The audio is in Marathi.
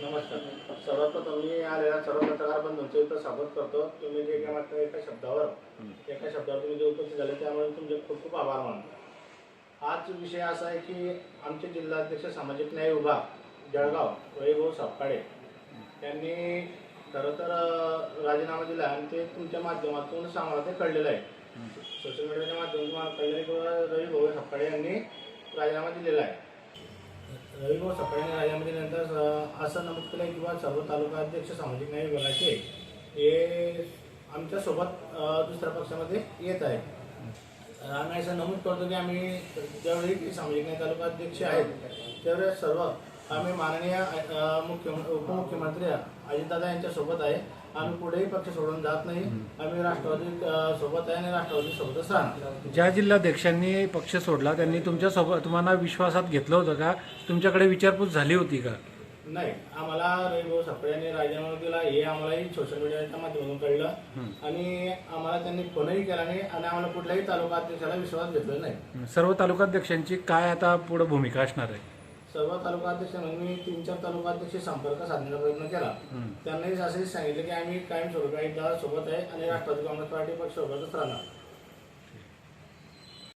नमस्कार. सर्वप्रथम मी आलेल्या सर्व पत्रकार बंधूंचे इथं स्वागत करतो. तुम्ही जे काय मागता एका शब्दावर एका शब्दावर तुम्ही जे उपस्थित झाले त्यामुळे तुमचे खूप खूप आभार मानतो. आज विषय असा आहे की आमचे जिल्हाध्यक्ष सामाजिक न्याय विभाग जळगाव वैभव सापकाडे यांनी खरं तर राजीनामा दिला आणि ते तुमच्या माध्यमातून आम्हाला ते कळलेलं आहे. सोशल मीडियाच्या माध्यमातून कळलेलं आहे की रवी भाऊ सापकाडे यांनी राजीनामा दिलेला आहे. रविभाऊ सकाळी राजाराम नंतर असं नमूद केलं आहे की बा सर्व तालुका अध्यक्ष सामाजिक न्याय विभागाचे हे आमच्यासोबत दुसऱ्या पक्षामध्ये येत आहे आम्ही असं नमूद करतो की आम्ही ज्यावेळी सामाजिक न्याय तालुका अध्यक्ष आहेत त्यावेळेस सर्व आम्ही माननीय मुख्य उपमुख्यमंत्री अजितदादा यांच्यासोबत आहे. आम्ही कुठेही पक्ष सोडून जात नाही. आम्ही राष्ट्रवादी सोबत आहे आणि राष्ट्रवादी सोबतच राहणार. ज्या जिल्हाध्यक्षांनी पक्ष सोडला त्यांनी तुमच्यासोबत तुम्हाला विश्वासात घेतलं होतं का? तुमच्याकडे विचारपूस झाली होती का? नाही. आम्हाला रविभाऊ सापळे यांनी राजीनामा दिला. हे आम्हालाही सोशल मीडियाच्या माध्यमातून कळलं. आणि आम्हाला त्यांनी फोनही केला नाही आणि आम्हाला कुठल्याही तालुका अध्यक्षाला विश्वास घेतला नाही. सर्व तालुकाध्यक्षांची काय आता पुढे भूमिका असणार आहे? सर्व तालुका अध्यक्ष म्हणून मी तीन चार तालुका अध्यक्ष संपर्क साधण्याचा प्रयत्न केला. त्यांनाही असंही सांगितलं की आम्ही कायम स्वरूपी एकदा सोबत आहे आणि राष्ट्रवादी काँग्रेस पार्टी पक्ष सोबतच राहणार.